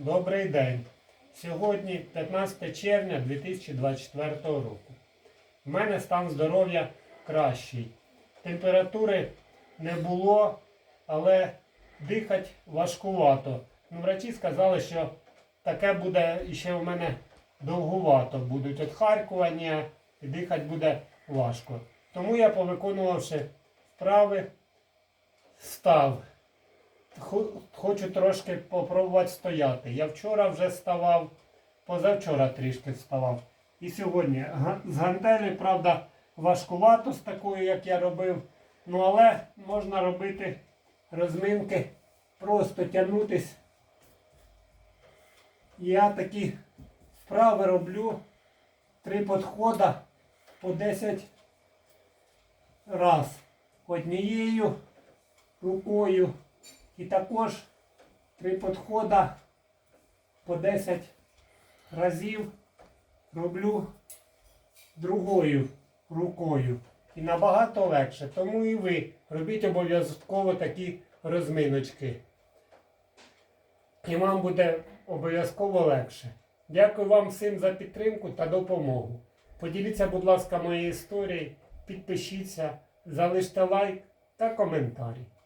Добрий день. Сьогодні 15 червня 2024 року. У мене стан здоров'я кращий. Температури не було, але дихати важкувато. Ну, врачі сказали, що таке буде ще у мене довгувато. Будуть отхаркування і дихати буде важко. Тому я, повиконувавши вправи, став. Хо- Хочу трошки попробувати стояти. Я вчора вже вставав, позавчора трішки вставав. І сьогодні з гантелі, правда, важкувато з такою, як я робив. Ну але можна робити розминки, просто тягнутись. Я такі вправи роблю три підходи по 10 раз. Однією рукою. І також три підходи по 10 разів роблю другою рукою. І набагато легше. Тому і ви робіть обов'язково такі розминочки. І вам буде обов'язково легше. Дякую вам всім за підтримку та допомогу. Поділіться, будь ласка, моєю історією, підпишіться, залиште лайк та коментарі.